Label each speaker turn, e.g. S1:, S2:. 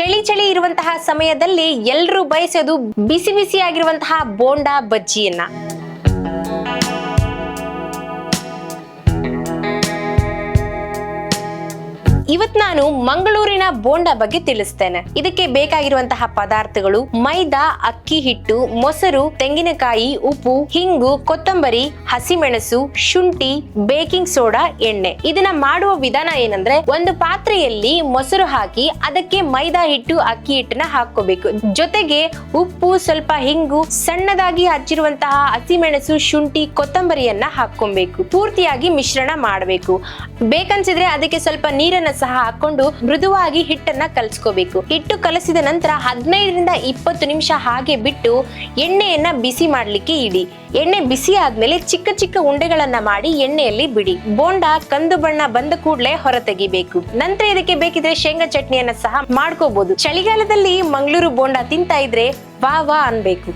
S1: ಚಳಿ ಚಳಿ ಇರುವಂತಹ ಸಮಯದಲ್ಲಿ ಎಲ್ಲರೂ ಬಯಸೋದು ಬಿಸಿ ಬಿಸಿಯಾಗಿರುವಂತಹ ಬೋಂಡಾ ಬಜ್ಜಿಯನ್ನ. ಇವತ್ ನಾನು ಮಂಗಳೂರಿನ ಬೋಂಡಾ ಬಗ್ಗೆ ತಿಳಿಸ್ತೇನೆ. ಇದಕ್ಕೆ ಬೇಕಾಗಿರುವಂತಹ ಪದಾರ್ಥಗಳು ಮೈದಾ, ಅಕ್ಕಿ ಹಿಟ್ಟು, ಮೊಸರು, ತೆಂಗಿನಕಾಯಿ, ಉಪ್ಪು, ಹಿಂಗು, ಕೊತ್ತಂಬರಿ, ಹಸಿಮೆಣಸು, ಶುಂಠಿ, ಬೇಕಿಂಗ್ ಸೋಡಾ, ಎಣ್ಣೆ. ಇದನ್ನ ಮಾಡುವ ವಿಧಾನ ಏನಂದ್ರೆ ಒಂದು ಪಾತ್ರೆಯಲ್ಲಿ ಮೊಸರು ಹಾಕಿ ಅದಕ್ಕೆ ಮೈದಾ ಹಿಟ್ಟು, ಅಕ್ಕಿ ಹಿಟ್ಟನ್ನ ಹಾಕೋಬೇಕು ಜೊತೆಗೆ ಉಪ್ಪು, ಸ್ವಲ್ಪ ಹಿಂಗು, ಸಣ್ಣದಾಗಿ ಹಚ್ಚಿರುವಂತಹ ಹಸಿಮೆಣಸು, ಶುಂಠಿ, ಕೊತ್ತಂಬರಿಯನ್ನ ಹಾಕೊಬೇಕು ಪೂರ್ತಿಯಾಗಿ ಮಿಶ್ರಣ ಮಾಡಬೇಕು. ಬೇಕನ್ಸಿದ್ರೆ ಅದಕ್ಕೆ ಸ್ವಲ್ಪ ನೀರನ್ನ ಸಹ ಹಾಕೊಂಡು ಮೃದುವಾಗಿ ಹಿಟ್ಟನ್ನ ಕಲಸ್ಕೋಬೇಕು. ಹಿಟ್ಟು ಕಲಸಿದ ನಂತರ ಹದಿನೈದರಿಂದ ಇಪ್ಪತ್ತು ನಿಮಿಷ ಹಾಗೆ ಬಿಟ್ಟು ಎಣ್ಣೆಯನ್ನ ಬಿಸಿ ಮಾಡಲಿಕ್ಕೆ ಇಡಿ. ಎಣ್ಣೆ ಬಿಸಿ ಆದ್ಮೇಲೆ ಚಿಕ್ಕ ಚಿಕ್ಕ ಉಂಡೆಗಳನ್ನ ಮಾಡಿ ಎಣ್ಣೆಯಲ್ಲಿ ಬಿಡಿ. ಬೋಂಡ, ಕಂದು ಬಣ್ಣ ಬಂದ ಕೂಡಲೇ ಹೊರ ತೆಗಿಬೇಕು ನಂತರ ಇದಕ್ಕೆ ಬೇಕಿದ್ರೆ ಶೇಂಗಾ ಚಟ್ನಿಯನ್ನ ಸಹ ಮಾಡ್ಕೋಬಹುದು ಚಳಿಗಾಲದಲ್ಲಿ ಮಂಗಳೂರು ಬೋಂಡ ತಿಂತ ಇದ್ರೆ ವಾ ವಾ ಅನ್ಬೇಕು.